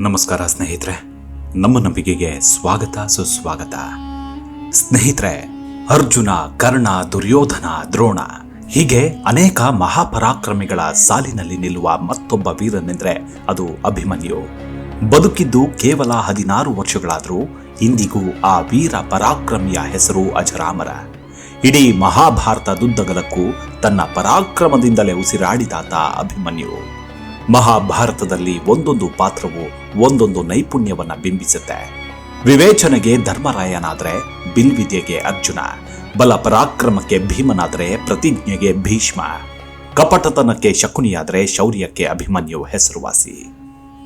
ನಮಸ್ಕಾರ ಸ್ನೇಹಿತರೆ, ನಮ್ಮ ನಂಬಿಕೆಗೆ ಸ್ವಾಗತ, ಸುಸ್ವಾಗತ. ಸ್ನೇಹಿತರೆ, ಅರ್ಜುನ, ಕರ್ಣ, ದುರ್ಯೋಧನ, ದ್ರೋಣ, ಹೀಗೆ ಅನೇಕ ಮಹಾಪರಾಕ್ರಮಿಗಳ ಸಾಲಿನಲ್ಲಿ ನಿಲ್ಲುವ ಮತ್ತೊಬ್ಬ ವೀರನೆಂದ್ರೆ ಅದು ಅಭಿಮನ್ಯು. ಬದುಕಿದ್ದು ಕೇವಲ ಹದಿನಾರು ವರ್ಷಗಳಾದರೂ ಇಂದಿಗೂ ಆ ವೀರ ಪರಾಕ್ರಮಿಯ ಹೆಸರು ಅಜರಾಮರ. ಇಡೀ ಮಹಾಭಾರತದುದ್ದಗಲಕ್ಕೂ ತನ್ನ ಪರಾಕ್ರಮದಿಂದಲೇ ಉಸಿರಾಡಿದಾತ ಅಭಿಮನ್ಯು. ಮಹಾಭಾರತದಲ್ಲಿ ಒಂದೊಂದು ಪಾತ್ರವು ಒಂದೊಂದು ನೈಪುಣ್ಯವನ್ನು ಬಿಂಬಿಸುತ್ತೆ. ವಿವೇಚನೆಗೆ ಧರ್ಮರಾಯನಾದರೆ ಬಿಲ್ವಿದ್ಯೆಗೆ ಅರ್ಜುನ, ಬಲ ಪರಾಕ್ರಮಕ್ಕೆ ಭೀಮನಾದರೆ ಪ್ರತಿಜ್ಞೆಗೆ ಭೀಷ್ಮ, ಕಪಟತನಕ್ಕೆ ಶಕುನಿಯಾದರೆ ಶೌರ್ಯಕ್ಕೆ ಅಭಿಮನ್ಯು ಹೆಸರುವಾಸಿ.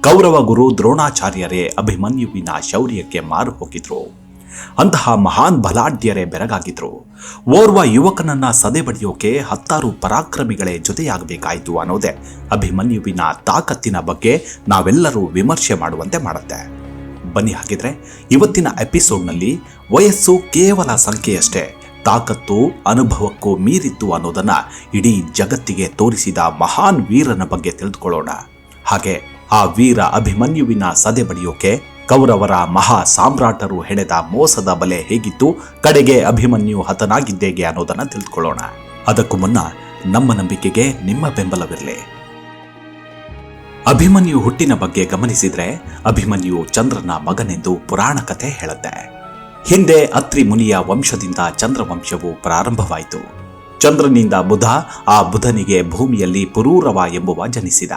ಕೌರವ ಗುರು ದ್ರೋಣಾಚಾರ್ಯರೇ ಅಭಿಮನ್ಯುವಿನ ಶೌರ್ಯಕ್ಕೆ ಮಾರು ಹೋಗಿದ್ರು ಅಂತಹ ಮಹಾನ್ ಬಲಾಢ್ಯರೇ ಬೆರಗಾಗಿದ್ರು. ಓರ್ವ ಯುವಕನನ್ನ ಸದೆ ಬಡಿಯೋಕೆ ಹತ್ತಾರು ಪರಾಕ್ರಮಿಗಳೇ ಜೊತೆಯಾಗಬೇಕಾಯಿತು ಅನ್ನೋದೇ. ಅಭಿಮನ್ಯುವಿನ ತಾಕತ್ತಿನ ಬಗ್ಗೆ ನಾವೆಲ್ಲರೂ ವಿಮರ್ಶೆ ಮಾಡುವಂತೆ ಮಾಡುತ್ತೆ. ಬನ್ನಿ ಹಾಗಿದ್ರೆ ಇವತ್ತಿನ ಎಪಿಸೋಡ್ನಲ್ಲಿ ವಯಸ್ಸು ಕೇವಲ ಸಂಖ್ಯೆಯಷ್ಟೇ, ತಾಕತ್ತು, ಅನುಭವಕ್ಕೂ ಮೀರಿತ್ತು ಅನ್ನೋದನ್ನ ಇಡೀ ಜಗತ್ತಿಗೆ ತೋರಿಸಿದ ಮಹಾನ್ ವೀರನ ಬಗ್ಗೆ ತಿಳಿದುಕೊಳ್ಳೋಣ. ಹಾಗೆ ಆ ವೀರ ಅಭಿಮನ್ಯುವಿನ ಸದೆ ಬಡಿಯೋಕೆ ಕೌರವರ ಮಹಾ ಸಾಮ್ರಾಟರು ಹೆಣೆದ ಮೋಸದ ಬಲೆ ಹೇಗಿತ್ತು, ಕಡೆಗೆ ಅಭಿಮನ್ಯು ಹತನಾಗಿದ್ದೇಗೆ ಅನ್ನೋದನ್ನ ತಿಳಿದುಕೊಳ್ಳೋಣ ಅದಕ್ಕೂ ಮುನ್ನ ನಮ್ಮ ನಂಬಿಕೆಗೆ ನಿಮ್ಮ ಬೆಂಬಲವಿರಲಿ. ಅಭಿಮನ್ಯು ಹುಟ್ಟಿನ ಬಗ್ಗೆ ಗಮನಿಸಿದ್ರೆ ಅಭಿಮನ್ಯು ಚಂದ್ರನ ಮಗನೆಂದು ಪುರಾಣ ಕಥೆ ಹೇಳುತ್ತೆ. ಹಿಂದೆ ಅತ್ರಿ ಮುನಿಯ ವಂಶದಿಂದ ಚಂದ್ರವಂಶವು ಪ್ರಾರಂಭವಾಯಿತು. ಚಂದ್ರನಿಂದ ಬುಧ ಆ ಬುಧನಿಗೆ ಭೂಮಿಯಲ್ಲಿ ಪುರೂರವ ಎಂಬುವ ಜನಿಸಿದ.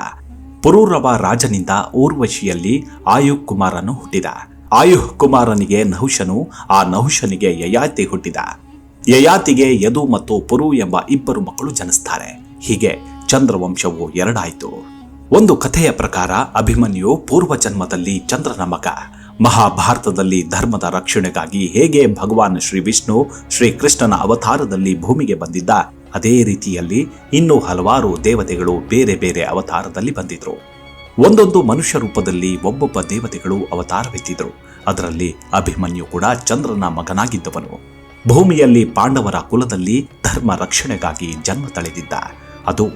ಪುರೂರವ ರಾಜನಿಂದ ಊರ್ವಶಿಯಲ್ಲಿ ಆಯುಹ್ ಕುಮಾರನು ಹುಟ್ಟಿದ. ಆಯುಹ್ ಕುಮಾರನಿಗೆ ನಹುಷನು, ಆ ನಹುಷನಿಗೆ ಯಯಾತಿ ಹುಟ್ಟಿದ. ಯಯಾತಿಗೆ ಯದು ಮತ್ತು ಪುರು ಎಂಬ ಇಬ್ಬರು ಮಕ್ಕಳು ಜನಿಸ್ತಾರೆ. ಹೀಗೆ ಚಂದ್ರವಂಶವು ಎರಡಾಯಿತು. ಒಂದು ಕಥೆಯ ಪ್ರಕಾರ ಅಭಿಮನ್ಯು ಪೂರ್ವ ಜನ್ಮದಲ್ಲಿ ಚಂದ್ರನ ಮಗ. ಮಹಾಭಾರತದಲ್ಲಿ ಧರ್ಮದ ರಕ್ಷಣೆಗಾಗಿ ಹೇಗೆ ಭಗವಾನ್ ಶ್ರೀ ವಿಷ್ಣು ಶ್ರೀಕೃಷ್ಣನ ಅವತಾರದಲ್ಲಿ ಭೂಮಿಗೆ ಬಂದಿದ್ದ ಅದೇ ರೀತಿಯಲ್ಲಿ ಇನ್ನೂ ಹಲವಾರು ದೇವತೆಗಳು ಬೇರೆ ಬೇರೆ ಅವತಾರದಲ್ಲಿ ಬಂದಿದ್ರು. ಒಂದೊಂದು ಮನುಷ್ಯ ರೂಪದಲ್ಲಿ ಒಬ್ಬೊಬ್ಬ ದೇವತೆಗಳು ಅವತಾರವೆತ್ತಿದ್ರು. ಅದರಲ್ಲಿ ಅಭಿಮನ್ಯು ಕೂಡ ಚಂದ್ರನ ಮಗನಾಗಿದ್ದವನು. ಭೂಮಿಯಲ್ಲಿ ಪಾಂಡವರ ಕುಲದಲ್ಲಿ ಧರ್ಮ ರಕ್ಷಣೆಗಾಗಿ ಜನ್ಮ ತಳೆದಿದ್ದ. ಅದು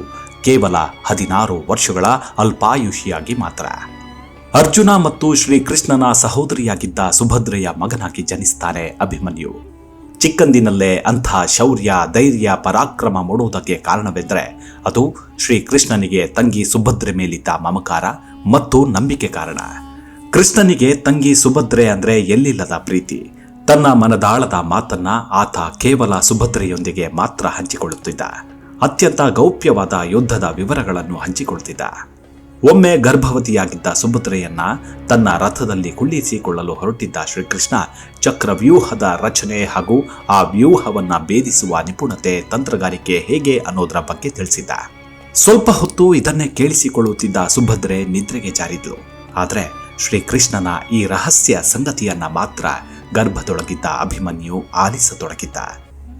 ಕೇವಲ ಹದಿನಾರು ವರ್ಷಗಳ ಅಲ್ಪಾಯುಷಿಯಾಗಿ ಮಾತ್ರ. ಅರ್ಜುನ ಮತ್ತು ಶ್ರೀಕೃಷ್ಣನ ಸಹೋದರಿಯಾಗಿದ್ದ ಸುಭದ್ರೆಯ ಮಗನಾಗಿ ಜನಿಸ್ತಾನೆ ಅಭಿಮನ್ಯು. ಚಿಕ್ಕಂದಿನಲ್ಲೇ ಅಂಥ ಶೌರ್ಯ, ಧೈರ್ಯ, ಪರಾಕ್ರಮ ಮೂಡುವುದಕ್ಕೆ ಕಾರಣವೆಂದರೆ ಅದು ಶ್ರೀಕೃಷ್ಣನಿಗೆ ತಂಗಿ ಸುಭದ್ರೆ ಮೇಲಿದ್ದ ಮಮಕಾರ ಮತ್ತು ನಂಬಿಕೆ ಕಾರಣ. ಕೃಷ್ಣನಿಗೆ ತಂಗಿ ಸುಭದ್ರೆ ಅಂದರೆ ಎಲ್ಲಿಲ್ಲದ ಪ್ರೀತಿ? ತನ್ನ ಮನದಾಳದ ಮಾತನ್ನ ಆತ ಕೇವಲ ಸುಭದ್ರೆಯೊಂದಿಗೆ ಮಾತ್ರ ಹಂಚಿಕೊಳ್ಳುತ್ತಿದ್ದ. ಅತ್ಯಂತ ಗೌಪ್ಯವಾದ ಯುದ್ಧದ ವಿವರಗಳನ್ನು ಹಂಚಿಕೊಳ್ತಿದ್ದ. ಒಮ್ಮೆ ಗರ್ಭವತಿಯಾಗಿದ್ದ ಸುಭದ್ರೆಯನ್ನ ತನ್ನ ರಥದಲ್ಲಿ ಕುಳ್ಳಿಸಿಕೊಳ್ಳಲು ಹೊರಟಿದ್ದ ಶ್ರೀಕೃಷ್ಣ ಚಕ್ರವ್ಯೂಹದ ರಚನೆ ಹಾಗೂ ಆ ವ್ಯೂಹವನ್ನ ಭೇದಿಸುವ ನಿಪುಣತೆ ತಂತ್ರಗಾರಿಕೆ ಹೇಗೆ ಅನ್ನೋದರ ಬಗ್ಗೆ ತಿಳಿಸಿದ್ದ. ಸ್ವಲ್ಪ ಹೊತ್ತು ಇದನ್ನೇ ಕೇಳಿಸಿಕೊಳ್ಳುತ್ತಿದ್ದ ಸುಭದ್ರೆ ನಿದ್ರೆಗೆ ಜಾರಿದ್ಲು. ಆದರೆ ಶ್ರೀಕೃಷ್ಣನ ಈ ರಹಸ್ಯ ಸಂಗತಿಯನ್ನ ಮಾತ್ರ ಗರ್ಭದೊಳಗಿದ್ದ ಅಭಿಮನ್ಯು ಆಲಿಸತೊಡಗಿದ್ದ.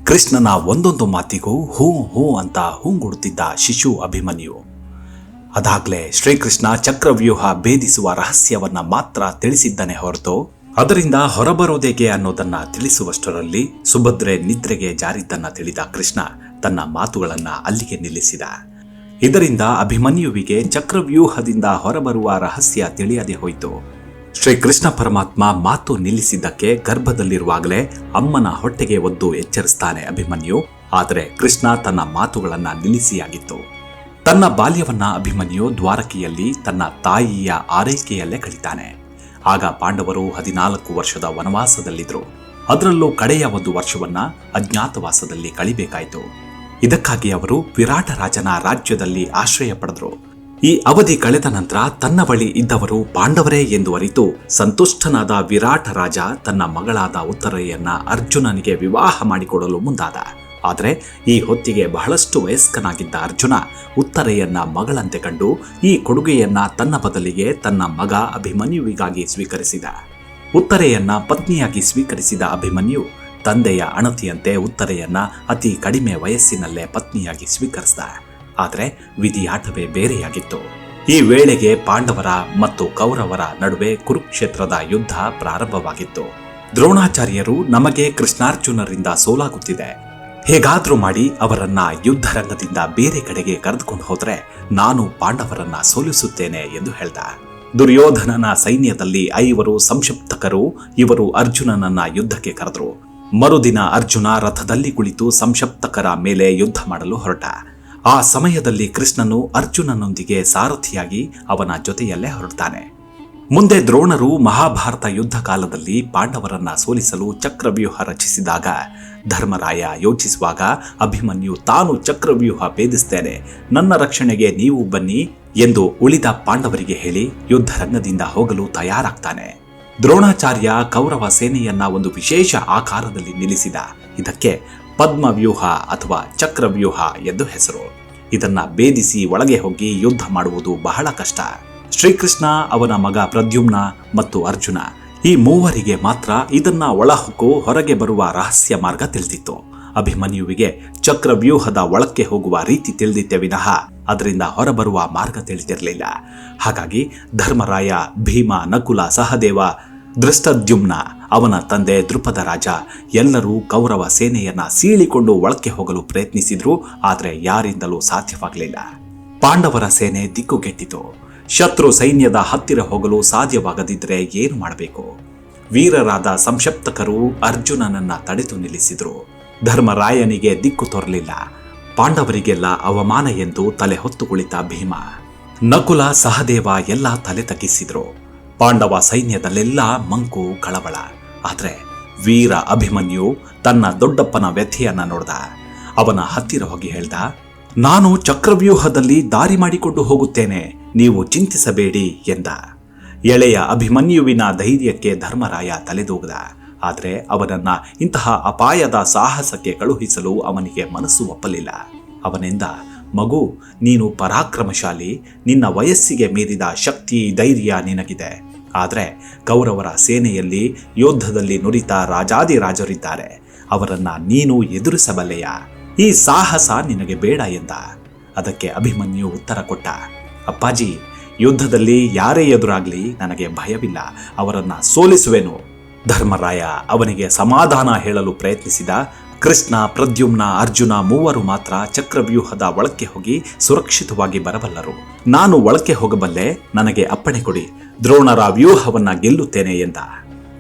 ಕೃಷ್ಣನ ಒಂದೊಂದು ಮಾತಿಗೂ ಹೂ ಹೂ ಅಂತ ಹೂಂಗುಡುತ್ತಿದ್ದ ಶಿಶು ಅಭಿಮನ್ಯು. ಅದಾಗ್ಲೇ ಶ್ರೀಕೃಷ್ಣ ಚಕ್ರವ್ಯೂಹ ಭೇದಿಸುವ ರಹಸ್ಯವನ್ನ ಮಾತ್ರ ತಿಳಿಸಿದ್ದನೆ ಹೊರತು ಅದರಿಂದ ಹೊರಬರೋದೇಗೆ ಅನ್ನೋದನ್ನ ತಿಳಿಸುವಷ್ಟರಲ್ಲಿ ಸುಭದ್ರೆ ನಿದ್ರೆಗೆ ಜಾರಿದ್ದನ್ನ ತಿಳಿದ ಕೃಷ್ಣ ತನ್ನ ಮಾತುಗಳನ್ನ ಅಲ್ಲಿಗೆ ನಿಲ್ಲಿಸಿದ. ಇದರಿಂದ ಅಭಿಮನ್ಯುವಿಗೆ ಚಕ್ರವ್ಯೂಹದಿಂದ ಹೊರಬರುವ ರಹಸ್ಯ ತಿಳಿಯದೆ ಹೋಯಿತು. ಶ್ರೀಕೃಷ್ಣ ಪರಮಾತ್ಮ ಮಾತು ನಿಲ್ಲಿಸಿದ್ದಕ್ಕೆ ಗರ್ಭದಲ್ಲಿರುವಾಗಲೇ ಅಮ್ಮನ ಹೊಟ್ಟೆಗೆ ಒದ್ದು ಎಚ್ಚರಿಸ್ತಾನೆ ಅಭಿಮನ್ಯು. ಆದರೆ ಕೃಷ್ಣ ತನ್ನ ಮಾತುಗಳನ್ನ ನಿಲ್ಲಿಸಿಯಾಗಿತ್ತು. ತನ್ನ ಬಾಲ್ಯವನ್ನ ಅಭಿಮನ್ಯು ದ್ವಾರಕೆಯಲ್ಲಿ ತನ್ನ ತಾಯಿಯ ಆರೈಕೆಯಲ್ಲೇ ಕಳಿತಾನೆ. ಆಗ ಪಾಂಡವರು ಹದಿನಾಲ್ಕು ವರ್ಷದ ವನವಾಸದಲ್ಲಿದ್ದರು ಅದರಲ್ಲೂ ಕಡೆಯ ಒಂದು ವರ್ಷವನ್ನ ಅಜ್ಞಾತವಾಸದಲ್ಲಿ ಕಳಿಬೇಕಾಯಿತು. ಇದಕ್ಕಾಗಿ ಅವರು ವಿರಾಟ ರಾಜನ ರಾಜ್ಯದಲ್ಲಿ ಆಶ್ರಯ ಪಡೆದರು. ಈ ಅವಧಿ ಕಳೆದ ನಂತರ ತನ್ನ ಬಳಿ ಇದ್ದವರು ಪಾಂಡವರೇ ಎಂದು ಅರಿತು ಸಂತುಷ್ಟನಾದ ವಿರಾಟ ರಾಜ ತನ್ನ ಮಗಳಾದ ಉತ್ತರೆಯನ್ನ ಅರ್ಜುನನಿಗೆ ವಿವಾಹ ಮಾಡಿಕೊಡಲು ಮುಂದಾದ. ಆದರೆ ಈ ಹೊತ್ತಿಗೆ ಬಹಳಷ್ಟು ವಯಸ್ಕನಾಗಿದ್ದ ಅರ್ಜುನ ಉತ್ತರೆಯನ್ನ ಮಗಳಂತೆ ಕಂಡು ಈ ಕೊಡುಗೆಯನ್ನ ತನ್ನ ಬದಲಿಗೆ ತನ್ನ ಮಗ ಅಭಿಮನ್ಯುವಿಗಾಗಿ ಸ್ವೀಕರಿಸಿದ. ಉತ್ತರೆಯನ್ನ ಪತ್ನಿಯಾಗಿ ಸ್ವೀಕರಿಸಿದ ಅಭಿಮನ್ಯು ತಂದೆಯ ಅಣತಿಯಂತೆ ಉತ್ತರೆಯನ್ನ ಅತಿ ಕಡಿಮೆ ವಯಸ್ಸಿನಲ್ಲೇ ಪತ್ನಿಯಾಗಿ ಸ್ವೀಕರಿಸಿದ. ಆದರೆ ವಿಧಿಯಾಟವೇ ಬೇರೆಯಾಗಿತ್ತು. ಈ ವೇಳೆಗೆ ಪಾಂಡವರ ಮತ್ತು ಕೌರವರ ನಡುವೆ ಕುರುಕ್ಷೇತ್ರದ ಯುದ್ಧ ಪ್ರಾರಂಭವಾಗಿತ್ತು. ದ್ರೋಣಾಚಾರ್ಯರು ನಮಗೆ ಕೃಷ್ಣಾರ್ಜುನರಿಂದ ಸೋಲಾಗುತ್ತಿದೆ. ಹೇಗಾದ್ರೂ ಮಾಡಿ ಅವರನ್ನ ಯುದ್ಧ ರಂಗದಿಂದ ಬೇರೆ ಕಡೆಗೆ ಕರೆದುಕೊಂಡು ಹೋದ್ರೆ ನಾನು ಪಾಂಡವರನ್ನ ಸೋಲಿಸುತ್ತೇನೆ ಎಂದು ಹೇಳ್ದ. ದುರ್ಯೋಧನನ ಸೈನ್ಯದಲ್ಲಿ ಐವರು ಸಂಕ್ಷಿಪ್ತಕರು ಇವರು ಅರ್ಜುನನನ್ನ ಯುದ್ಧಕ್ಕೆ ಕರೆದರು. ಮರುದಿನ ಅರ್ಜುನ ರಥದಲ್ಲಿ ಕುಳಿತು ಸಂಶಪ್ತಕರ ಮೇಲೆ ಯುದ್ಧ ಮಾಡಲು ಹೊರಟ. ಆ ಸಮಯದಲ್ಲಿ ಕೃಷ್ಣನು ಅರ್ಜುನನೊಂದಿಗೆ ಸಾರಥಿಯಾಗಿ ಅವನ ಜೊತೆಯಲ್ಲೇ ಹೊರಡ್ತಾನೆ. ಮುಂದೆ ದ್ರೋಣರು ಮಹಾಭಾರತ ಯುದ್ಧ ಕಾಲದಲ್ಲಿ ಪಾಂಡವರನ್ನ ಸೋಲಿಸಲು ಚಕ್ರವ್ಯೂಹ ರಚಿಸಿದಾಗ ಧರ್ಮರಾಯ ಯೋಚಿಸುವಾಗ ಅಭಿಮನ್ಯು ತಾನು ಚಕ್ರವ್ಯೂಹ ಭೇದಿಸ್ತೇನೆ, ನನ್ನ ರಕ್ಷಣೆಗೆ ನೀವು ಬನ್ನಿ ಎಂದು ಉಳಿದ ಪಾಂಡವರಿಗೆ ಹೇಳಿ ಯುದ್ಧ ರಂಗದಿಂದ ಹೋಗಲು ತಯಾರಾಗ್ತಾನೆ. ದ್ರೋಣಾಚಾರ್ಯ ಕೌರವ ಸೇನೆಯನ್ನ ಒಂದು ವಿಶೇಷ ಆಕಾರದಲ್ಲಿ ನಿಲ್ಲಿಸಿದ. ಇದಕ್ಕೆ ಪದ್ಮವ್ಯೂಹ ಅಥವಾ ಚಕ್ರವ್ಯೂಹ ಎಂದು ಹೆಸರು. ಇದನ್ನ ಭೇದಿಸಿ ಒಳಗೆ ಹೋಗಿ ಯುದ್ಧ ಮಾಡುವುದು ಬಹಳ ಕಷ್ಟ. ಶ್ರೀಕೃಷ್ಣ, ಅವನ ಮಗ ಪ್ರದ್ಯುಮ್ನ ಮತ್ತು ಅರ್ಜುನ. ಈ ಮೂವರಿಗೆ ಮಾತ್ರ ಇದನ್ನ ಒಳಹೊಕ್ಕು ಹೊರಗೆ ಬರುವ ರಹಸ್ಯ ಮಾರ್ಗ ತಿಳಿದಿತ್ತು. ಅಭಿಮನ್ಯುವಿಗೆ ಚಕ್ರವ್ಯೂಹದ ಒಳಕ್ಕೆ ಹೋಗುವ ರೀತಿ ತಿಳಿದಿತ್ತೆ ವಿನಃ, ಅದರಿಂದ ಹೊರಬರುವ ಮಾರ್ಗ ತಿಳಿದಿರಲಿಲ್ಲ. ಹಾಗಾಗಿ ಧರ್ಮರಾಯ, ಭೀಮ, ನಕುಲ, ಸಹದೇವ, ದೃಷ್ಟದ್ಯುಮ್ನ, ಅವನ ತಂದೆ ದೃಪದ ರಾಜ, ಎಲ್ಲರೂ ಕೌರವ ಸೇನೆಯನ್ನ ಸೀಳಿಕೊಂಡು ಒಳಕ್ಕೆ ಹೋಗಲು ಪ್ರಯತ್ನಿಸಿದ್ರು, ಆದರೆ ಯಾರಿಂದಲೂ ಸಾಧ್ಯವಾಗಲಿಲ್ಲ. ಪಾಂಡವರ ಸೇನೆ ದಿಕ್ಕುಗೆಟ್ಟಿತು ಶತ್ರು ಸೈನ್ಯದ ಹತ್ತಿರ ಹೋಗಲು ಸಾಧ್ಯವಾಗದಿದ್ದರೆ ಏನು ಮಾಡಬೇಕು? ವೀರರಾದ ಸಂಕ್ಷಪ್ತಕರು ಅರ್ಜುನನನ್ನ ತಡೆದು ನಿಲ್ಲಿಸಿದ್ರು. ಧರ್ಮರಾಯನಿಗೆ ದಿಕ್ಕು ತೋರಲಿಲ್ಲ. ಪಾಂಡವರಿಗೆಲ್ಲ ಅವಮಾನ ಎಂದು ತಲೆ ಹೊತ್ತು ಕುಳಿತ ಭೀಮ. ನಕುಲ, ಸಹದೇವ ಎಲ್ಲ ತಲೆ ತಗ್ಗಿಸಿದ್ರು. ಪಾಂಡವ ಸೈನ್ಯದಲ್ಲೆಲ್ಲ ಮಂಕು ಕಳವಳ. ಆದ್ರೆ ವೀರ ಅಭಿಮನ್ಯು ತನ್ನ ದೊಡ್ಡಪ್ಪನ ವ್ಯಥೆಯನ್ನ ನೋಡ್ದ. ಅವನ ಹತ್ತಿರ ಹೋಗಿ ಹೇಳ್ದ ನಾನು ಚಕ್ರವ್ಯೂಹದಲ್ಲಿ ದಾರಿ ಮಾಡಿಕೊಂಡು ಹೋಗುತ್ತೇನೆ, ನೀವು ಚಿಂತಿಸಬೇಡಿ ಎಂದ. ಎಳೆಯ ಅಭಿಮನ್ಯುವಿನ ಧೈರ್ಯಕ್ಕೆ ಧರ್ಮರಾಯ ತಲೆದೂಗದ. ಆದರೆ ಅವನನ್ನ ಇಂತಹ ಅಪಾಯದ ಸಾಹಸಕ್ಕೆ ಕಳುಹಿಸಲು ಅವನಿಗೆ ಮನಸ್ಸು ಒಪ್ಪಲಿಲ್ಲ. ಅವನಿಂದ, ಮಗು, ನೀನು ಪರಾಕ್ರಮಶಾಲಿ, ನಿನ್ನ ವಯಸ್ಸಿಗೆ ಮೀರಿದ ಶಕ್ತಿ, ಧೈರ್ಯ ನಿನಗಿದೆ. ಆದರೆ ಕೌರವರ ಸೇನೆಯಲ್ಲಿ ಯೋಧದಲ್ಲಿ ನುರಿತ ರಾಜಾದಿರಾಜರಿದ್ದಾರೆ ಅವರನ್ನು ನೀನು ಎದುರಿಸಬಲ್ಲೆಯ? ಈ ಸಾಹಸ ನಿನಗೆ ಬೇಡ ಎಂದ. ಅದಕ್ಕೆ ಅಭಿಮನ್ಯು ಉತ್ತರ ಕೊಟ್ಟ. ಅಪ್ಪಾಜಿ, ಯುದ್ಧದಲ್ಲಿ ಯಾರೇ ಎದುರಾಗ್ಲಿ ನನಗೆ ಭಯವಿಲ್ಲ. ಅವರನ್ನ ಸೋಲಿಸುವೆನು. ಧರ್ಮರಾಯ ಅವನಿಗೆ ಸಮಾಧಾನ ಹೇಳಲು ಪ್ರಯತ್ನಿಸಿದ. ಕೃಷ್ಣ, ಪ್ರದ್ಯುಮ್ನ, ಅರ್ಜುನ ಮೂವರು ಮಾತ್ರ ಚಕ್ರವ್ಯೂಹದ ಒಳಕ್ಕೆ ಹೋಗಿ ಸುರಕ್ಷಿತವಾಗಿ ಬರಬಲ್ಲರು. ನಾನು ಒಳಕ್ಕೆ ಹೋಗಬಲ್ಲೆ, ನನಗೆ ಅಪ್ಪಣೆ ಕೊಡಿ. ದ್ರೋಣರ ವ್ಯೂಹವನ್ನ ಗೆಲ್ಲುತ್ತೇನೆ ಎಂದ.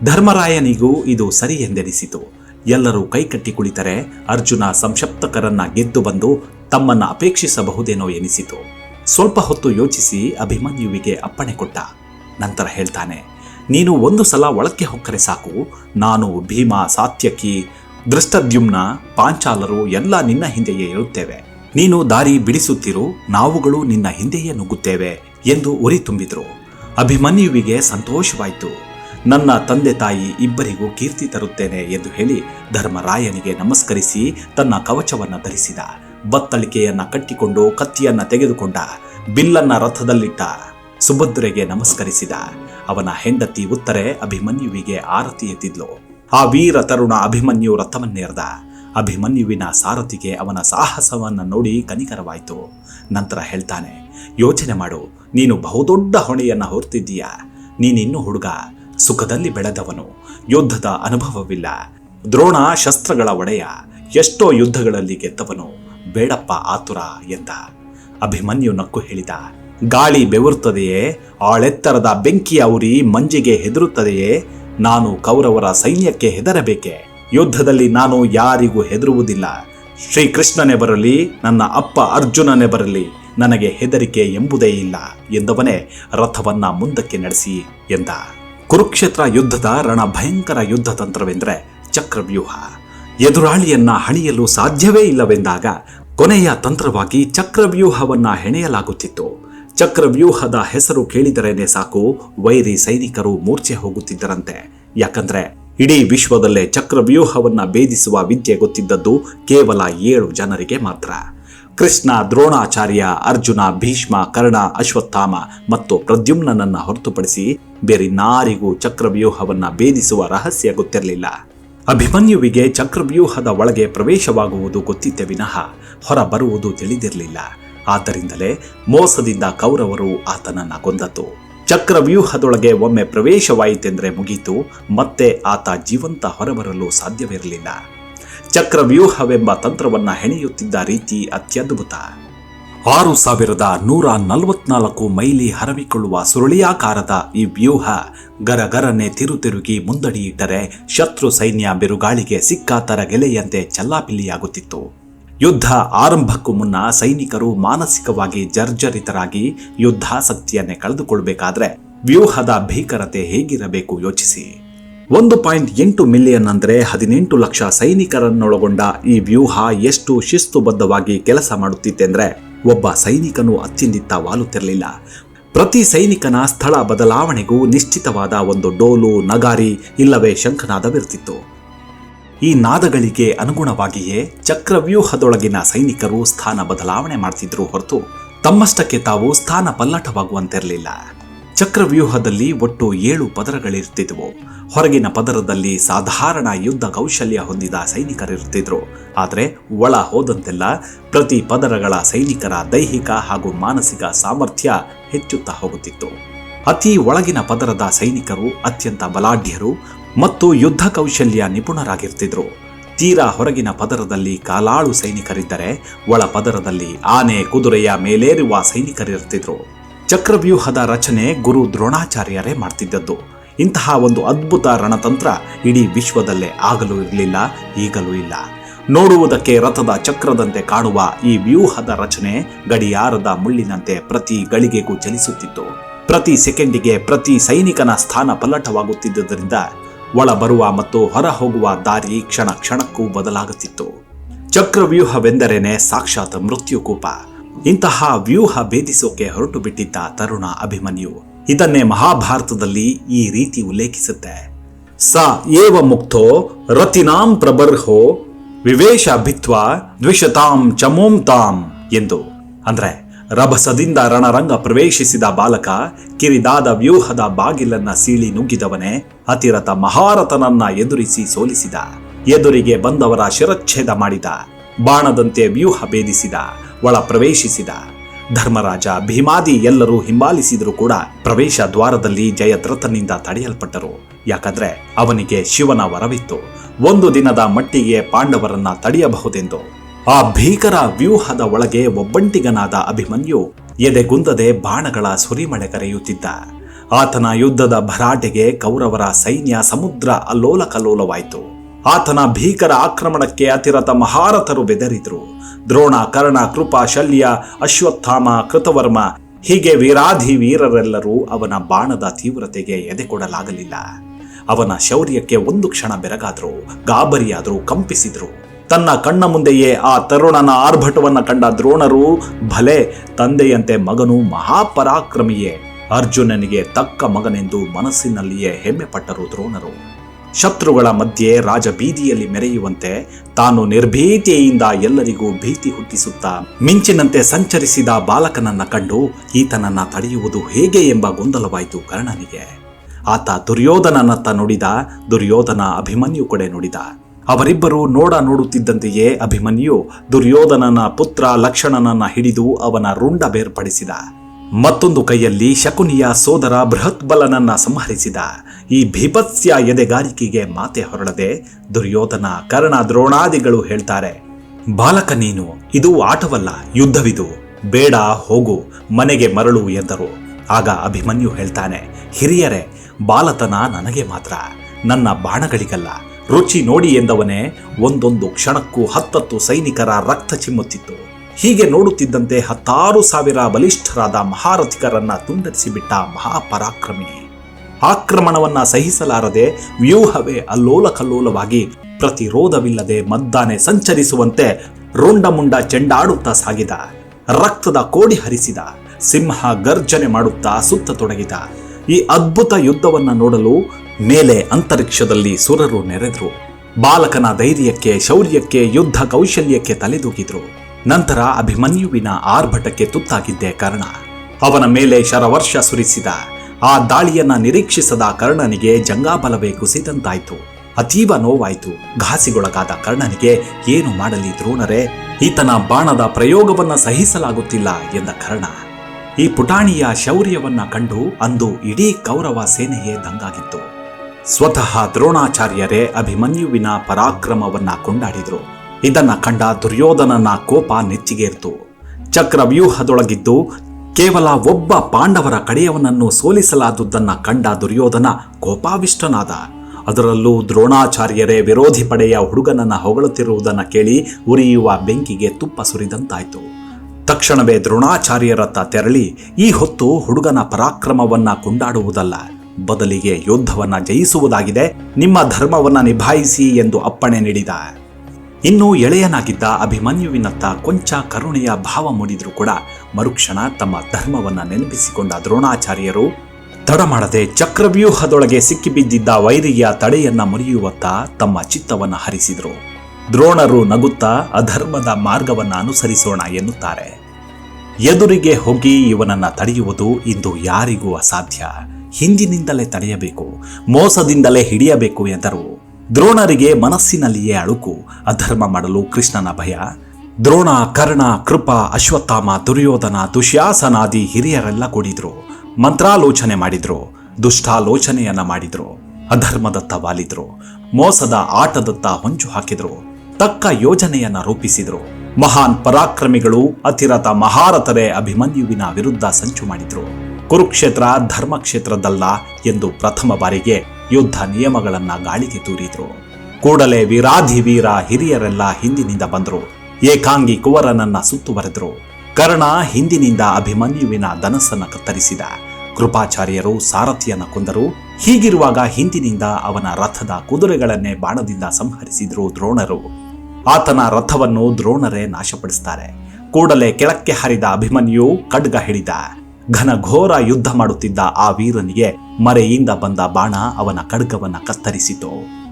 ಧರ್ಮರಾಯನಿಗೂ ಇದು ಸರಿ ಎಂದೆನಿಸಿತು. ಎಲ್ಲರೂ ಕೈಕಟ್ಟಿ ಕುಳಿತರೆ ಅರ್ಜುನ ಸಂಕ್ಷಪ್ತಕರನ್ನ ಗೆದ್ದು ಬಂದು ತಮ್ಮನ್ನ ಅಪೇಕ್ಷಿಸಬಹುದೇನೋ ಎನಿಸಿತು. ಸ್ವಲ್ಪ ಹೊತ್ತು ಯೋಚಿಸಿ ಅಭಿಮನ್ಯುವಿಗೆ ಅಪ್ಪಣೆ ಕೊಟ್ಟ. ನಂತರ ಹೇಳ್ತಾನೆ, ನೀನು ಒಂದು ಸಲ ಒಳಕ್ಕೆ ಹೊಕ್ಕರೆ ಸಾಕು. ನಾನು ಭೀಮ, ಸಾತ್ಯಕಿ ದೃಷ್ಟದ್ಯುಮ್ನ ಪಾಂಚಾಲರು ಎಲ್ಲ ನಿನ್ನ ಹಿಂದೆಯೇ ಇರುತ್ತೇವೆ. ನೀನು ದಾರಿ ಬಿಡಿಸುತ್ತಿರು, ನಾವುಗಳು ನಿನ್ನ ಹಿಂದೆಯೇ ನುಗ್ಗುತ್ತೇವೆ ಎಂದು ಉರಿ ತುಂಬಿದ್ರು. ಅಭಿಮನ್ಯುವಿಗೆ ಸಂತೋಷವಾಯಿತು. ನನ್ನ ತಂದೆ ತಾಯಿ ಇಬ್ಬರಿಗೂ ಕೀರ್ತಿ ತರುತ್ತೇನೆ ಎಂದು ಹೇಳಿ ಧರ್ಮರಾಯನಿಗೆ ನಮಸ್ಕರಿಸಿ ತನ್ನ ಕವಚವನ್ನ ಧರಿಸಿದ. ಬತ್ತಳಿಕೆಯನ್ನ ಕಟ್ಟಿಕೊಂಡು ಕತ್ತಿಯನ್ನ ತೆಗೆದುಕೊಂಡ. ಬಿಲ್ಲನ್ನ ರಥದಲ್ಲಿಟ್ಟ. ಸುಭದ್ರೆಗೆ ನಮಸ್ಕರಿಸಿದ. ಅವನ ಹೆಂಡತಿ ಉತ್ತರೆ ಅಭಿಮನ್ಯುವಿಗೆ ಆರತಿ ಎತ್ತಿದ್ಲು. ಆ ವೀರ ತರುಣ ಅಭಿಮನ್ಯು ರಥವನ್ನೇರ್ದ ಅಭಿಮನ್ಯುವಿನ ಸಾರಥಿಗೆ ಅವನ ಸಾಹಸವನ್ನ ನೋಡಿ ಕನಿಕರವಾಯಿತು. ನಂತರ ಹೇಳ್ತಾನೆ, ಯೋಚನೆ ಮಾಡು, ನೀನು ಬಹುದೊಡ್ಡ ಹೊಣೆಯನ್ನ ಹೊರ್ತಿದ್ದೀಯ? ನೀನಿನ್ನೂ ಹುಡುಗ ಸುಖದಲ್ಲಿ ಬೆಳೆದವನು. ಯುದ್ಧದ ಅನುಭವವಿಲ್ಲ. ದ್ರೋಣ ಶಸ್ತ್ರಗಳ ಒಡೆಯ ಎಷ್ಟೋ ಯುದ್ಧಗಳಲ್ಲಿ ಗೆದ್ದವನು. ಬೇಡಪ್ಪ ಆತುರ ಎಂದ. ಅಭಿಮನ್ಯು ನಕ್ಕು ಹೇಳಿದ. ಗಾಳಿ ಬೆವರುತ್ತದೆಯೇ? ಆಳೆತ್ತರದ ಬೆಂಕಿಯ ಉರಿ ಮಂಜಿಗೆ ಹೆದರುತ್ತದೆಯೇ? ನಾನು ಕೌರವರ ಸೈನ್ಯಕ್ಕೆ ಹೆದರಬೇಕೆ? ಯುದ್ಧದಲ್ಲಿ ನಾನು ಯಾರಿಗೂ ಹೆದರುವುದಿಲ್ಲ. ಶ್ರೀಕೃಷ್ಣನೇ ಬರಲಿ, ನನ್ನ ಅಪ್ಪ ಅರ್ಜುನನೇ ಬರಲಿ, ನನಗೆ ಹೆದರಿಕೆ ಎಂಬುದೇ ಇಲ್ಲ ಎಂದವನೇ ರಥವನ್ನ ಮುಂದಕ್ಕೆ ನಡೆಸಿ ಎಂದ. ಕುರುಕ್ಷೇತ್ರ ಯುದ್ಧದ ರಣ ಭಯಂಕರ ಯುದ್ಧ ತಂತ್ರವೆಂದರೆ ಚಕ್ರವ್ಯೂಹ. ಎದುರಾಳಿಯನ್ನ ಹಣಿಯಲು ಸಾಧ್ಯವೇ ಇಲ್ಲವೆಂದಾಗ ಕೊನೆಯ ತಂತ್ರವಾಗಿ ಚಕ್ರವ್ಯೂಹವನ್ನ ಹೆಣೆಯಲಾಗುತ್ತಿತ್ತು. ಚಕ್ರವ್ಯೂಹದ ಹೆಸರು ಕೇಳಿದರೇನೆ ಸಾಕು, ವೈರಿ ಸೈನಿಕರು ಮೂರ್ಛೆ ಹೋಗುತ್ತಿದ್ದರಂತೆ. ಯಾಕಂದ್ರೆ ಇಡೀ ವಿಶ್ವದಲ್ಲೇ ಚಕ್ರವ್ಯೂಹವನ್ನ ಭೇದಿಸುವ ವಿದ್ಯೆ ಗೊತ್ತಿದ್ದದ್ದು ಕೇವಲ ಏಳು ಜನರಿಗೆ ಮಾತ್ರ. ಕೃಷ್ಣ, ದ್ರೋಣಾಚಾರ್ಯ, ಅರ್ಜುನ, ಭೀಷ್ಮ, ಕರ್ಣ, ಅಶ್ವತ್ಥಾಮ ಮತ್ತು ಪ್ರದ್ಯುಮ್ನನ್ನ ಹೊರತುಪಡಿಸಿ ಬೇರಿನ್ನಾರಿಗೂ ಚಕ್ರವ್ಯೂಹವನ್ನ ಭೇದಿಸುವ ರಹಸ್ಯ ಗೊತ್ತಿರಲಿಲ್ಲ. ಅಭಿಮನ್ಯುವಿಗೆ ಚಕ್ರವ್ಯೂಹದ ಒಳಗೆ ಪ್ರವೇಶವಾಗುವುದು ಗೊತ್ತಿದ್ದ ವಿನಃ ಹೊರ ಬರುವುದು ತಿಳಿದಿರಲಿಲ್ಲ. ಆದ್ದರಿಂದಲೇ ಮೋಸದಿಂದ ಕೌರವರು ಆತನನ್ನ ಕೊಂದತು ಚಕ್ರವ್ಯೂಹದೊಳಗೆ ಒಮ್ಮೆ ಪ್ರವೇಶವಾಯಿತೆಂದರೆ ಮುಗೀತು, ಮತ್ತೆ ಆತ ಜೀವಂತ ಹೊರಬರಲು ಸಾಧ್ಯವಿರಲಿಲ್ಲ. ಚಕ್ರವ್ಯೂಹವೆಂಬ ತಂತ್ರವನ್ನ ಹೆಣೆಯುತ್ತಿದ್ದ ರೀತಿ ಅತ್ಯದ್ಭುತ. ಆರು ಸಾವಿರದ ನೂರ ನಲವತ್ನಾಲ್ಕು ಮೈಲಿ ಹರವಿಕೊಳ್ಳುವ ಸುರುಳಿಯಾಕಾರದ ಈ ವ್ಯೂಹ ಗರಗರನೆ ತಿರುತಿರುಗಿ ಮುಂದಡಿಯಿಟ್ಟರೆ ಶತ್ರು ಸೈನ್ಯ ಬಿರುಗಾಳಿಗೆ ಸಿಕ್ಕಾತರ ತರಗೆಲೆಯಂತೆ ಚಲ್ಲಾಪಿಲ್ಲಿಯಾಗುತ್ತಿತ್ತು. ಯುದ್ಧ ಆರಂಭಕ್ಕೂ ಮುನ್ನ ಸೈನಿಕರು ಮಾನಸಿಕವಾಗಿ ಜರ್ಜರಿತರಾಗಿ ಯುದ್ಧಾಸಕ್ತಿಯನ್ನೇ ಕಳೆದುಕೊಳ್ಬೇಕಾದ್ರೆ ವ್ಯೂಹದ ಭೀಕರತೆ ಹೇಗಿರಬೇಕು ಯೋಚಿಸಿ. ಒಂದು ಪಾಯಿಂಟ್ ಎಂಟು ಮಿಲಿಯನ್ ಅಂದರೆ ಹದಿನೆಂಟು ಲಕ್ಷ ಸೈನಿಕರನ್ನೊಳಗೊಂಡ ಈ ವ್ಯೂಹ ಎಷ್ಟು ಶಿಸ್ತುಬದ್ಧವಾಗಿ ಕೆಲಸ ಮಾಡುತ್ತಿತ್ತೆಂದ್ರೆ ಒಬ್ಬ ಸೈನಿಕನು ಅತ್ತಿಂದಿತ್ತ ವಾಲುತ್ತಿರಲಿಲ್ಲ ಪ್ರತಿ ಸೈನಿಕನ ಸ್ಥಳ ಬದಲಾವಣೆಗೂ ನಿಶ್ಚಿತವಾದ ಒಂದು ಡೋಲು, ನಗಾರಿ, ಇಲ್ಲವೇ ಶಂಖನಾದವಿರ್ತಿತ್ತು ಈ ನಾದಗಳಿಗೆ ಅನುಗುಣವಾಗಿಯೇ ಚಕ್ರವ್ಯೂಹದೊಳಗಿನ ಸೈನಿಕರು ಸ್ಥಾನ ಬದಲಾವಣೆ ಮಾಡ್ತಿದ್ರು ಹೊರತು ತಮ್ಮಷ್ಟಕ್ಕೆ ತಾವು ಸ್ಥಾನ ಪಲ್ಲಟವಾಗುವಂತಿರಲಿಲ್ಲ. ಚಕ್ರವ್ಯೂಹದಲ್ಲಿ ಒಟ್ಟು ಏಳು ಪದರಗಳಿರ್ತಿದ್ವು. ಹೊರಗಿನ ಪದರದಲ್ಲಿ ಸಾಧಾರಣ ಯುದ್ಧ ಕೌಶಲ್ಯ ಹೊಂದಿದ ಸೈನಿಕರಿರ್ತಿದ್ರು. ಆದರೆ ಒಳ ಹೋದಂತೆಲ್ಲ ಪ್ರತಿ ಪದರಗಳ ಸೈನಿಕರ ದೈಹಿಕ ಹಾಗೂ ಮಾನಸಿಕ ಸಾಮರ್ಥ್ಯ ಹೆಚ್ಚುತ್ತಾ ಹೋಗುತ್ತಿತ್ತು. ಅತಿ ಒಳಗಿನ ಪದರದ ಸೈನಿಕರು ಅತ್ಯಂತ ಬಲಾಢ್ಯರು ಮತ್ತು ಯುದ್ಧ ಕೌಶಲ್ಯ ನಿಪುಣರಾಗಿರ್ತಿದ್ರು. ತೀರಾ ಹೊರಗಿನ ಪದರದಲ್ಲಿ ಕಾಲಾಳು ಸೈನಿಕರಿದ್ದರೆ ಒಳ ಪದರದಲ್ಲಿ ಆನೆ, ಕುದುರೆಯ ಮೇಲೇರುವ ಸೈನಿಕರಿರ್ತಿದ್ರು. ಚಕ್ರವ್ಯೂಹದ ರಚನೆ ಗುರು ದ್ರೋಣಾಚಾರ್ಯರೇ ಮಾಡ್ತಿದ್ದದ್ದು. ಇಂತಹ ಒಂದು ಅದ್ಭುತ ರಣತಂತ್ರ ಇಡೀ ವಿಶ್ವದಲ್ಲೇ ಆಗಲೂ ಇರಲಿಲ್ಲ, ಈಗಲೂ ಇಲ್ಲ. ನೋಡುವುದಕ್ಕೆ ರಥದ ಚಕ್ರದಂತೆ ಕಾಣುವ ಈ ವ್ಯೂಹದ ರಚನೆ ಗಡಿಯಾರದ ಮುಳ್ಳಿನಂತೆ ಪ್ರತಿ ಗಳಿಗೆಗೂ ಚಲಿಸುತ್ತಿತ್ತು. ಪ್ರತಿ ಸೆಕೆಂಡಿಗೆ ಪ್ರತಿ ಸೈನಿಕನ ಸ್ಥಾನ ಪಲ್ಲಟವಾಗುತ್ತಿದ್ದುದರಿಂದ ಒಳ ಬರುವ ಮತ್ತು ಹೊರ ಹೋಗುವ ದಾರಿ ಕ್ಷಣ ಕ್ಷಣಕ್ಕೂ ಬದಲಾಗುತ್ತಿತ್ತು. ಚಕ್ರವ್ಯೂಹವೆಂದರೇನೆ ಸಾಕ್ಷಾತ್ ಮೃತ್ಯುಕೂಪ. ಇಂತಹ ವ್ಯೂಹ ಭೇದಿಸೋಕೆ ಹೊರಟು ಬಿಟ್ಟಿದ್ದ ತರುಣ ಅಭಿಮನ್ಯು ಇದನ್ನೇ ಮಹಾಭಾರತದಲ್ಲಿ ಈ ರೀತಿ ಉಲ್ಲೇಖಿಸುತ್ತೆ. ಸ ಏವ ಮುಕ್ತೋ ರತಿನಾಂ ಪ್ರಬರ್ಹೋ ವಿವೇಶ ಭಿತ್ವ ದ್ವಿಷತಾಂ ಚಮೋಂ ತಾಂ ಎಂದು. ಅಂದ್ರೆ ರಭಸದಿಂದ ರಣರಂಗ ಪ್ರವೇಶಿಸಿದ ಬಾಲಕ ಕಿರಿದಾದ ವ್ಯೂಹದ ಬಾಗಿಲನ್ನ ಸೀಳಿ ನುಗ್ಗಿದವನೇ ಅತಿರತ ಮಹಾರಥನನ್ನ ಎದುರಿಸಿ ಸೋಲಿಸಿದ. ಎದುರಿಗೆ ಬಂದವರ ಶಿರಚ್ಛೇದ ಮಾಡಿದ. ಬಾಣದಂತೆ ವ್ಯೂಹ ಭೇದಿಸಿದ. ಒಳ ಪ್ರವೇಶಿಸಿದ ಧರ್ಮರಾಜ ಭೀಮಾದಿ ಎಲ್ಲರೂ ಹಿಂಬಾಲಿಸಿದರೂ ಕೂಡ ಪ್ರವೇಶ ದ್ವಾರದಲ್ಲಿ ಜಯದ್ರಥನಿಂದ ತಡೆಯಲ್ಪಟ್ಟರು. ಯಾಕಂದ್ರೆ ಅವನಿಗೆ ಶಿವನ ವರವಿತ್ತು. ಒಂದು ದಿನದ ಮಟ್ಟಿಗೆ ಪಾಂಡವರನ್ನ ತಡೆಯಬಹುದೆಂದು. ಆ ಭೀಕರ ವ್ಯೂಹದ ಒಳಗೆ ಒಬ್ಬಂಟಿಗನಾದ ಅಭಿಮನ್ಯು ಎದೆಗುಂದದೆ ಬಾಣಗಳ ಸುರಿಮಳೆ ಕರೆಯುತ್ತಿದ್ದ. ಆತನ ಯುದ್ಧದ ಭರಾಟೆಗೆ ಕೌರವರ ಸೈನ್ಯ ಸಮುದ್ರ ಅಲ್ಲೋಲ ಆತನ ಭೀಕರ ಆಕ್ರಮಣಕ್ಕೆ ಅತಿರತ ಮಹಾರಥರು ಬೆದರಿದ್ರು. ದ್ರೋಣ, ಕರ್ಣ, ಕೃಪಾ, ಶಲ್ಯ, ಅಶ್ವತ್ಥಾಮ, ಕೃತವರ್ಮ, ಹೀಗೆ ವೀರಾಧಿ ವೀರರೆಲ್ಲರೂ ಅವನ ಬಾಣದ ತೀವ್ರತೆಗೆ ಎದೆ ಕೊಡಲಾಗಲಿಲ್ಲ ಅವನ ಶೌರ್ಯಕ್ಕೆ ಒಂದು ಕ್ಷಣ ಬೆರಗಾದ್ರು, ಗಾಬರಿಯಾದ್ರು ಕಂಪಿಸಿದ್ರು. ತನ್ನ ಕಣ್ಣ ಮುಂದೆಯೇ ಆ ತರುಣನ ಆರ್ಭಟವನ್ನ ಕಂಡ ದ್ರೋಣರು, ಭಲೆ, ತಂದೆಯಂತೆ ಮಗನು ಮಹಾಪರಾಕ್ರಮಿಯೇ. ಅರ್ಜುನನಿಗೆ ತಕ್ಕ ಮಗನೆಂದು ಮನಸ್ಸಿನಲ್ಲಿಯೇ ಹೆಮ್ಮೆ ಪಟ್ಟರು ದ್ರೋಣರು. ಶತ್ರುಗಳ ಮಧ್ಯೆ ರಾಜ ಬೀದಿಯಲ್ಲಿ ಮೆರೆಯುವಂತೆ ತಾನು ನಿರ್ಭೀತಿಯಿಂದ ಎಲ್ಲರಿಗೂ ಭೀತಿ ಹುಟ್ಟಿಸುತ್ತಾ ಮಿಂಚಿನಂತೆ ಸಂಚರಿಸಿದ ಬಾಲಕನನ್ನ ಕಂಡು ಈತನನ್ನ ತಡೆಯುವುದು ಹೇಗೆ ಎಂಬ ಗೊಂದಲವಾಯಿತು ಕರ್ಣನಿಗೆ. ಆತ ದುರ್ಯೋಧನನತ್ತ ನುಡಿದ, ದುರ್ಯೋಧನ ಅಭಿಮನ್ಯು ಕಡೆ ನುಡಿದ. ಅವರಿಬ್ಬರು ನೋಡ ನೋಡುತ್ತಿದ್ದಂತೆಯೇ ಅಭಿಮನ್ಯು ದುರ್ಯೋಧನನ ಪುತ್ರ ಲಕ್ಷಣನನ್ನ ಹಿಡಿದು ಅವನ ರುಂಡ ಬೇರ್ಪಡಿಸಿದ. ಮತ್ತೊಂದು ಕೈಯಲ್ಲಿ ಶಕುನಿಯ ಸೋದರ ಬೃಹತ್ಬಲನನ್ನ ಸಂಹರಿಸಿದ. ಈ ಭೀಪತ್ಸ್ಯ ಎದೆಗಾರಿಕೆಗೆ ಮಾತೆ ಹೊರಡದೆ ದುರ್ಯೋಧನ ಕರ್ಣ ದ್ರೋಣಾದಿಗಳು ಹೇಳ್ತಾರೆ, ಬಾಲಕ ನೀನು, ಇದು ಆಟವಲ್ಲ, ಯುದ್ಧವಿದು. ಬೇಡ, ಹೋಗು, ಮನೆಗೆ ಮರಳು ಎಂದರು. ಆಗ ಅಭಿಮನ್ಯು ಹೇಳ್ತಾನೆ, ಹಿರಿಯರೇ, ಬಾಲತನ ನನಗೆ ಮಾತ್ರ. ನನ್ನ ಬಾಣಗಳಿಗಲ್ಲ. ರುಚಿ ನೋಡಿ ಎಂದವನೇ, ಒಂದೊಂದು ಕ್ಷಣಕ್ಕೂ ಹತ್ತತ್ತು ಸೈನಿಕರ ರಕ್ತ ಚಿಮ್ಮುತ್ತಿತ್ತು. ಹೀಗೆ ನೋಡುತ್ತಿದ್ದಂತೆ ಹತ್ತಾರು ಸಾವಿರ ಬಲಿಷ್ಠರಾದ ಮಹಾರಥಿಕರನ್ನ ತುಂಡರಿಸಿಬಿಟ್ಟ ಮಹಾಪರಾಕ್ರಮಿ. ಆಕ್ರಮಣವನ್ನ ಸಹಿಸಲಾರದೆ ವ್ಯೂಹವೇ ಅಲ್ಲೋಲ ಕಲ್ಲೋಲವಾಗಿ ಪ್ರತಿರೋಧವಿಲ್ಲದೆ ಮದ್ದಾನೆ ಸಂಚರಿಸುವಂತೆ ರುಂಡಮುಂಡ ಚೆಂಡಾಡುತ್ತಾ ಸಾಗಿದ, ರಕ್ತದ ಕೋಡಿ ಹರಿಸಿದ, ಸಿಂಹ ಗರ್ಜನೆ ಮಾಡುತ್ತಾ ಸುತ್ತ ತೊಡಗಿದ. ಈ ಅದ್ಭುತ ಯುದ್ಧವನ್ನ ನೋಡಲು ಮೇಲೆ ಅಂತರಿಕ್ಷದಲ್ಲಿ ಸುರರು ನೆರೆದ್ರು. ಬಾಲಕನ ಧೈರ್ಯಕ್ಕೆ ಶೌರ್ಯಕ್ಕೆ ಯುದ್ಧ ಕೌಶಲ್ಯಕ್ಕೆ ತಲೆದೂಗಿದ್ರು. ನಂತರ ಅಭಿಮನ್ಯುವಿನ ಆರ್ಭಟಕ್ಕೆ ತುತ್ತಾಗಿದ್ದೇ ಕರ್ಣ. ಅವನ ಮೇಲೆ ಶರವರ್ಷ ಸುರಿಸಿದ. ಆ ದಾಳಿಯನ್ನ ನಿರೀಕ್ಷಿಸದ ಕರ್ಣನಿಗೆ ಜಂಗಾಬಲವೇ ಕುಸಿದಂತಾಯ್ತು. ಅತೀವ ನೋವಾಯ್ತು. ಘಾಸಿಗೊಳಗಾದ ಕರ್ಣನಿಗೆ, ಏನು ಮಾಡಲಿ ದ್ರೋಣರೇ? ಈತನ ಬಾಣದ ಪ್ರಯೋಗವನ್ನ ಸಹಿಸಲಾಗುತ್ತಿಲ್ಲ ಎಂದ ಕರ್ಣ. ಈ ಪುಟಾಣಿಯ ಶೌರ್ಯವನ್ನ ಕಂಡು ಅಂದು ಇಡೀ ಕೌರವ ಸೇನೆಯೇ ದಂಗಾಗಿತ್ತು. ಸ್ವತಃ ದ್ರೋಣಾಚಾರ್ಯರೇ ಅಭಿಮನ್ಯುವಿನ ಪರಾಕ್ರಮವನ್ನ ಕೊಂಡಾಡಿದ್ರು. ಇದನ್ನ ಕಂಡ ದುರ್ಯೋಧನನ ಕೋಪ ನೆಚ್ಚಿಗೇರ್ತು. ಚಕ್ರವ್ಯೂಹದೊಳಗಿದ್ದು ಕೇವಲ ಒಬ್ಬ ಪಾಂಡವರ ಕಡೆಯವನನ್ನು ಸೋಲಿಸಲಾದುದನ್ನ ಕಂಡ ದುರ್ಯೋಧನ ಕೋಪಾವಿಷ್ಟನಾದ. ಅದರಲ್ಲೂ ದ್ರೋಣಾಚಾರ್ಯರೇ ವಿರೋಧಿ ಪಡೆಯ ಹುಡುಗನನ್ನ ಹೊಗಳುತ್ತಿರುವುದನ್ನು ಕೇಳಿ ಉರಿಯುವ ಬೆಂಕಿಗೆ ತುಪ್ಪ ಸುರಿದಂತಾಯ್ತು. ತಕ್ಷಣವೇ ದ್ರೋಣಾಚಾರ್ಯರತ್ತ ತೆರಳಿ ಈ ಹೊತ್ತು ಹುಡುಗನ ಪರಾಕ್ರಮವನ್ನ ಕೊಂಡಾಡುವುದಲ್ಲ. ಬದಲಿಗೆ ಯುದ್ಧವನ್ನ ಜಯಿಸುವುದಾಗಿದೆ, ನಿಮ್ಮ ಧರ್ಮವನ್ನ ನಿಭಾಯಿಸಿ ಎಂದು ಅಪ್ಪಣೆ ನೀಡಿದ. ಇನ್ನು ಎಳೆಯನಾಗಿದ್ದ ಅಭಿಮನ್ಯುವಿನತ್ತ ಕೊಂಚ ಕರುಣೆಯ ಭಾವ ಮೂಡಿದರೂ ಕೂಡ ಮರುಕ್ಷಣ ತಮ್ಮ ಧರ್ಮವನ್ನು ನೆನಪಿಸಿಕೊಂಡ ದ್ರೋಣಾಚಾರ್ಯರು, ತಡ ಮಾಡದೆ ಚಕ್ರವ್ಯೂಹದೊಳಗೆ ಸಿಕ್ಕಿಬಿದ್ದಿದ್ದ ವೈರಿಯ ತಡೆಯನ್ನ ಮುರಿಯುವತ್ತ ತಮ್ಮ ಚಿತ್ತವನ್ನು ಹರಿಸಿದರು. ದ್ರೋಣರು ನಗುತ್ತಾ ಅಧರ್ಮದ ಮಾರ್ಗವನ್ನ ಅನುಸರಿಸೋಣ ಎನ್ನುತ್ತಾರೆ. ಎದುರಿಗೆ ಹೋಗಿ ಇವನನ್ನ ತಡೆಯುವುದು ಇಂದು ಯಾರಿಗೂ ಅಸಾಧ್ಯ. ಹಿಂದಿನಿಂದಲೇ ತಡೆಯಬೇಕು, ಮೋಸದಿಂದಲೇ ಹಿಡಿಯಬೇಕು ಎಂದರು. ದ್ರೋಣರಿಗೆ ಮನಸ್ಸಿನಲ್ಲಿಯೇ ಅಳುಕು. ಅಧರ್ಮ ಮಾಡಲು ಕೃಷ್ಣನ ಭಯ. ದ್ರೋಣ, ಕರ್ಣ, ಕೃಪ, ಅಶ್ವತ್ಥಾಮ, ದುರ್ಯೋಧನ, ದುಶ್ಯಾಸನಾದಿ ಹಿರಿಯರೆಲ್ಲ ಕೂಡಿದ್ರು. ಮಂತ್ರಾಲೋಚನೆ ಮಾಡಿದ್ರು. ದುಷ್ಟಾಲೋಚನೆಯನ್ನ ಮಾಡಿದ್ರು. ಅಧರ್ಮದತ್ತ ವಾಲಿದ್ರು. ಮೋಸದ ಆಟದತ್ತ ಹೊಂಚು ಹಾಕಿದ್ರು. ತಕ್ಕ ಯೋಜನೆಯನ್ನ ರೂಪಿಸಿದ್ರು. ಮಹಾನ್ ಪರಾಕ್ರಮಿಗಳು ಅತಿರಥ ಮಹಾರಥರೇ ಅಭಿಮನ್ಯುವಿನ ವಿರುದ್ಧ ಸಂಚು ಮಾಡಿದ್ರು. ಕುರುಕ್ಷೇತ್ರ ಧರ್ಮಕ್ಷೇತ್ರದಲ್ಲ ಎಂದು ಪ್ರಥಮ ಬಾರಿಗೆ ಯುದ್ಧ ನಿಯಮಗಳನ್ನ ಗಾಳಿಗೆ ತೂರಿದ್ರು. ಕೂಡಲೇ ವೀರಾಧಿ ವೀರ ಹಿರಿಯರೆಲ್ಲ ಹಿಂದಿನಿಂದ ಬಂದರು. ಏಕಾಂಗಿ ಕುವರನನ್ನ ಸುತ್ತುವರೆದ್ರು ಕರ್ಣ ಹಿಂದಿನಿಂದ ಅಭಿಮನ್ಯುವಿನ ಧನಸ್ಸನ್ನ ಕತ್ತರಿಸಿದ. ಕೃಪಾಚಾರ್ಯರು ಸಾರಥಿಯನ್ನ ಕೊಂದರು. ಹೀಗಿರುವಾಗ ಹಿಂದಿನಿಂದ ಅವನ ರಥದ ಕುದುರೆಗಳನ್ನೇ ಬಾಣದಿಂದ ಸಂಹರಿಸಿದ್ರು ದ್ರೋಣರು. ಆತನ ರಥವನ್ನು ದ್ರೋಣರೇ ನಾಶಪಡಿಸ್ತಾರೆ. ಕೂಡಲೇ ಕೆಳಕ್ಕೆ ಹರಿದ ಅಭಿಮನ್ಯು ಖಡ್ಗ ಹಿಡಿದ. ಘನಘೋರ ಯುದ್ಧ ಮಾಡುತ್ತಿದ್ದ ಆ ವೀರನಿಗೆ ಮರೆಯಿಂದ ಬಂದ ಬಾಣ ಅವನ ಖಡ್ಗವನ್ನ ಕತ್ತರಿಸಿತು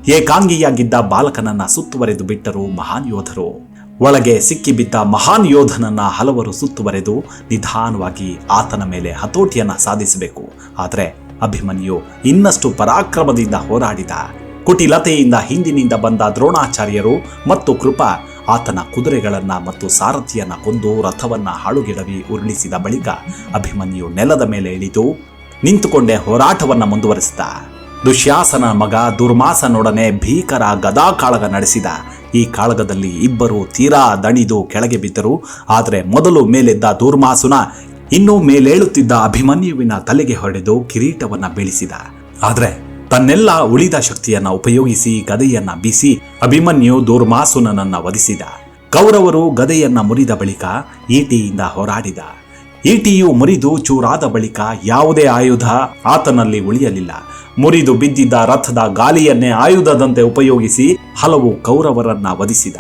ಏಕಾಂಗಿಯಾಗಿದ್ದ ಬಾಲಕನನ್ನ ಸುತ್ತುವರೆದು ಬಿಟ್ಟರು ಮಹಾನ್ ಯೋಧರು. ಒಳಗೆ ಸಿಕ್ಕಿಬಿದ್ದ ಮಹಾನ್ ಯೋಧನನ್ನ ಹಲವರು ಸುತ್ತುವರೆದು ನಿಧಾನವಾಗಿ ಆತನ ಮೇಲೆ ಹತೋಟಿಯನ್ನ ಸಾಧಿಸಬೇಕು. ಆದರೆ ಅಭಿಮನ್ಯು ಇನ್ನಷ್ಟು ಪರಾಕ್ರಮದಿಂದ ಹೋರಾಡಿದ. ಕುಟಿಲತೆಯಿಂದ ಹಿಂದಿನಿಂದ ಬಂದ ದ್ರೋಣಾಚಾರ್ಯರು ಮತ್ತು ಕೃಪಾ ಆತನ ಕುದುರೆಗಳನ್ನು ಮತ್ತು ಸಾರಥಿಯನ್ನ ಕೊಂದು ರಥವನ್ನ ಹಾಳುಗೆಡವಿ ಉರುಳಿಸಿದ ಬಳಿಕ ಅಭಿಮನ್ಯು ನೆಲದ ಮೇಲೆ ಇಳಿದು ನಿಂತುಕೊಂಡೇ ಹೋರಾಟವನ್ನ ಮುಂದುವರೆಸಿದ. ದುಶ್ಯಾಸನ ಮಗ ದುರ್ಮಾಸನೊಡನೆ ಭೀಕರ ಗದಾ ಕಾಳಗ ನಡೆಸಿದ. ಈ ಕಾಳಗದಲ್ಲಿ ಇಬ್ಬರು ತೀರಾ ದಣಿದು ಕೆಳಗೆ ಬಿದ್ದರು. ಆದರೆ ಮೊದಲು ಮೇಲೆದ್ದ ದುರ್ಮಾಸುನ ಇನ್ನೂ ಮೇಲೇಳುತ್ತಿದ್ದ ಅಭಿಮನ್ಯುವಿನ ತಲೆಗೆ ಹೊಡೆದು ಕಿರೀಟವನ್ನ ಬೀಳಿಸಿದ. ಆದರೆ ತನ್ನೆಲ್ಲ ಉಳಿದ ಶಕ್ತಿಯನ್ನ ಉಪಯೋಗಿಸಿ ಗದೆಯನ್ನ ಬೀಸಿ ಅಭಿಮನ್ಯು ದೂರ್ಮಾಸುನನ್ನ ವಧಿಸಿದ. ಕೌರವರು ಗದೆಯನ್ನ ಮುರಿದ ಬಳಿಕ ಈಟಿಯಿಂದ ಹೋರಾಡಿದ. ಈಟಿಯು ಮುರಿದು ಚೂರಾದ ಬಳಿಕ ಯಾವುದೇ ಆಯುಧ ಆತನಲ್ಲಿ ಉಳಿಯಲಿಲ್ಲ. ಮುರಿದು ಬಿದ್ದಿದ್ದ ರಥದ ಗಾಲಿಯನ್ನೇ ಆಯುಧದಂತೆ ಉಪಯೋಗಿಸಿ ಹಲವು ಕೌರವರನ್ನ ವಧಿಸಿದ.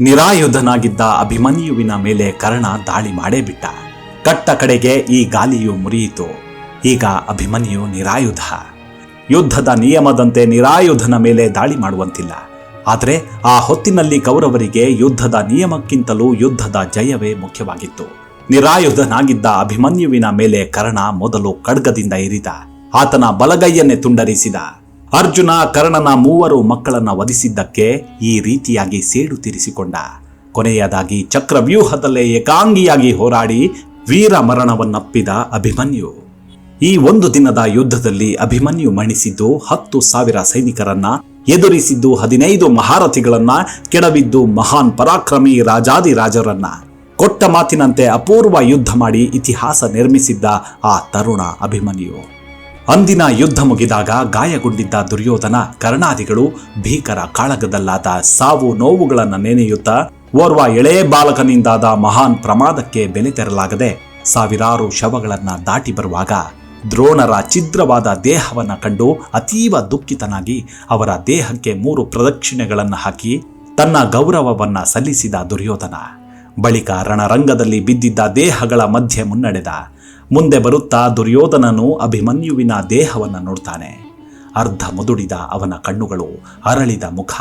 ನಿರಾಯುಧನಾಗಿದ್ದ ಅಭಿಮನ್ಯುವಿನ ಮೇಲೆ ಕರ್ಣ ದಾಳಿ ಮಾಡೇ ಬಿಟ್ಟ ಕಟ್ಟ ಕಡೆಗೆ ಈ ಗಾಲಿಯು ಮುರಿಯಿತು. ಈಗ ಅಭಿಮನ್ಯು ನಿರಾಯುಧ. ಯುದ್ಧದ ನಿಯಮದಂತೆ ನಿರಾಯುಧನ ಮೇಲೆ ದಾಳಿ ಮಾಡುವಂತಿಲ್ಲ. ಆದರೆ ಆ ಹೊತ್ತಿನಲ್ಲಿ ಕೌರವರಿಗೆ ಯುದ್ಧದ ನಿಯಮಕ್ಕಿಂತಲೂ ಯುದ್ಧದ ಜಯವೇ ಮುಖ್ಯವಾಗಿತ್ತು. ನಿರಾಯುಧನಾಗಿದ್ದ ಅಭಿಮನ್ಯುವಿನ ಮೇಲೆ ಕರ್ಣ ಮೊದಲು ಖಡ್ಗದಿಂದ ಇರಿದ. ಆತನ ಬಲಗೈಯನ್ನೇ ತುಂಡರಿಸಿದ. ಅರ್ಜುನ ಕರ್ಣನ ಮೂವರು ಮಕ್ಕಳನ್ನ ವಧಿಸಿದ್ದಕ್ಕೆ ಈ ರೀತಿಯಾಗಿ ಸೇಡು ತೀರಿಸಿಕೊಂಡ. ಕೊನೆಯದಾಗಿ ಚಕ್ರವ್ಯೂಹದಲ್ಲೇ ಏಕಾಂಗಿಯಾಗಿ ಹೋರಾಡಿ ವೀರ ಮರಣವನ್ನಪ್ಪಿದ ಅಭಿಮನ್ಯು. ಈ ಒಂದು ದಿನದ ಯುದ್ಧದಲ್ಲಿ ಅಭಿಮನ್ಯು ಮಣಿಸಿದ್ದು ಹತ್ತು ಸಾವಿರ ಸೈನಿಕರನ್ನ, ಎದುರಿಸಿದ್ದು ಹದಿನೈದು ಮಹಾರಥಿಗಳನ್ನ, ಕೆಡವಿದ್ದು ಮಹಾನ್ ಪರಾಕ್ರಮಿ ರಾಜಾದಿರಾಜರನ್ನ ಕೊಟ್ಟ ಮಾತಿನಂತೆ ಅಪೂರ್ವ ಯುದ್ಧ ಮಾಡಿ ಇತಿಹಾಸ ನಿರ್ಮಿಸಿದ್ದ ಆ ತರುಣ ಅಭಿಮನ್ಯು. ಅಂದಿನ ಯುದ್ಧ ಮುಗಿದಾಗ ಗಾಯಗೊಂಡಿದ್ದ ದುರ್ಯೋಧನ ಕರ್ಣಾದಿಗಳು ಭೀಕರ ಕಾಳಗದಲ್ಲಾದ ಸಾವು ನೋವುಗಳನ್ನು ನೆನೆಯುತ್ತಾ ಓರ್ವ ಎಳೆ ಬಾಲಕನಿಂದಾದ ಮಹಾನ್ ಪ್ರಮಾದಕ್ಕೆ ಬೆಲೆ ತೆರಲಾಗದೆ ಸಾವಿರಾರು ಶವಗಳನ್ನ ದಾಟಿ ಬರುವಾಗ ದ್ರೋಣರ ಛಿದ್ರವಾದ ದೇಹವನ್ನು ಕಂಡು ಅತೀವ ದುಃಖಿತನಾಗಿ ಅವರ ದೇಹಕ್ಕೆ ಮೂರು ಪ್ರದಕ್ಷಿಣೆಗಳನ್ನು ಹಾಕಿ ತನ್ನ ಗೌರವವನ್ನು ಸಲ್ಲಿಸಿದ ದುರ್ಯೋಧನ. ಬಳಿಕ ರಣರಂಗದಲ್ಲಿ ಬಿದ್ದಿದ್ದ ದೇಹಗಳ ಮಧ್ಯೆ ಮುನ್ನಡೆದ. ಮುಂದೆ ಬರುತ್ತಾ ದುರ್ಯೋಧನನು ಅಭಿಮನ್ಯುವಿನ ದೇಹವನ್ನು ನೋಡ್ತಾನೆ. ಅರ್ಧ ಮುದುಡಿದ ಅವನ ಕಣ್ಣುಗಳು ಅರಳಿದ ಮುಖ.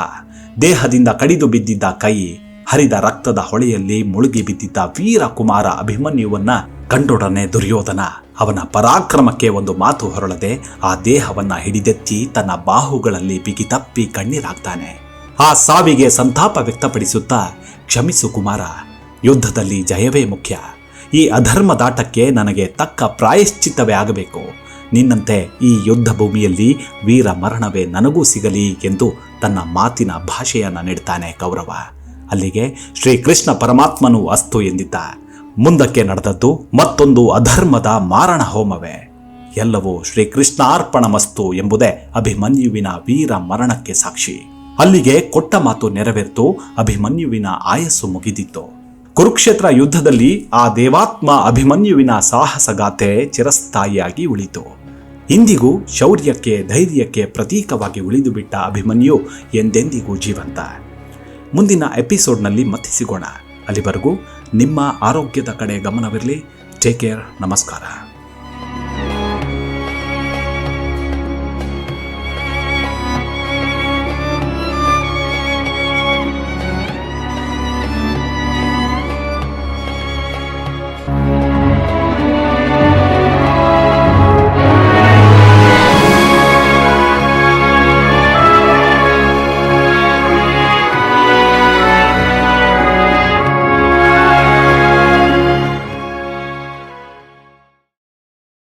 ದೇಹದಿಂದ ಕಡಿದು ಬಿದ್ದಿದ್ದ ಕೈ, ಹರಿದ ರಕ್ತದ ಹೊಳೆಯಲ್ಲಿ ಮುಳುಗಿ ಬಿದ್ದಿದ್ದ ವೀರಕುಮಾರ ಅಭಿಮನ್ಯುವನ್ನ ಕಂಡೊಡನೆ ದುರ್ಯೋಧನ. ಅವನ ಪರಾಕ್ರಮಕ್ಕೆ ಒಂದು ಮಾತು ಹೊರಳದೆ ಆ ದೇಹವನ್ನ ಹಿಡಿದೆತ್ತಿ ತನ್ನ ಬಾಹುಗಳಲ್ಲಿ ಬಿಗಿತಪ್ಪಿ ಕಣ್ಣೀರಾಗ್ತಾನೆ. ಆ ಸಾವಿಗೆ ಸಂತಾಪ ವ್ಯಕ್ತಪಡಿಸುತ್ತಾ, ಕ್ಷಮಿಸು ಕುಮಾರ, ಯುದ್ಧದಲ್ಲಿ ಜಯವೇ ಮುಖ್ಯ. ಈ ಅಧರ್ಮದಾಟಕ್ಕೆ ನನಗೆ ತಕ್ಕ ಪ್ರಾಯಶ್ಚಿತ್ತವೇ ಆಗಬೇಕು. ನಿನ್ನಂತೆ ಈ ಯುದ್ಧ ಭೂಮಿಯಲ್ಲಿ ವೀರ ಮರಣವೇ ನನಗೂ ಸಿಗಲಿ ಎಂದು ತನ್ನ ಮಾತಿನ ಭಾಷೆಯನ್ನ ನೀಡ್ತಾನೆ ಕೌರವ. ಅಲ್ಲಿಗೆ ಶ್ರೀಕೃಷ್ಣ ಪರಮಾತ್ಮನು ಅಸ್ತು ಎಂದಿದ್ದ. ಮುಂದಕ್ಕೆ ನಡೆದದ್ದು ಮತ್ತೊಂದು ಅಧರ್ಮದ ಮಾರಣ ಹೋಮವೇ. ಎಲ್ಲವೂ ಶ್ರೀಕೃಷ್ಣಾರ್ಪಣಮಸ್ತು ಎಂಬುದೇ ಅಭಿಮನ್ಯುವಿನ ವೀರ ಮರಣಕ್ಕೆ ಸಾಕ್ಷಿ. ಅಲ್ಲಿಗೆ ಕೊಟ್ಟ ಮಾತು ನೆರವೇರಿತು, ಅಭಿಮನ್ಯುವಿನ ಆಯಸ್ಸು ಮುಗಿದಿತ್ತು. ಕುರುಕ್ಷೇತ್ರ ಯುದ್ಧದಲ್ಲಿ ಆ ದೇವಾತ್ಮ ಅಭಿಮನ್ಯುವಿನ ಸಾಹಸಗಾಥೆ ಚಿರಸ್ಥಾಯಿಯಾಗಿ ಉಳಿತು. ಇಂದಿಗೂ ಶೌರ್ಯಕ್ಕೆ, ಧೈರ್ಯಕ್ಕೆ ಪ್ರತೀಕವಾಗಿ ಉಳಿದು ಬಿಟ್ಟ ಅಭಿಮನ್ಯು ಎಂದೆಂದಿಗೂ ಜೀವಂತ. ಮುಂದಿನ ಎಪಿಸೋಡ್ನಲ್ಲಿ ಮತ್ತೆ ಸಿಗೋಣ ಅಲ್ಲಿವರೆಗೂ ನಿಮ್ಮ ಆರೋಗ್ಯದ ಕಡೆ ಗಮನವಿರಲಿ. ಟೇಕ್ ಕೇರ್ ನಮಸ್ಕಾರ.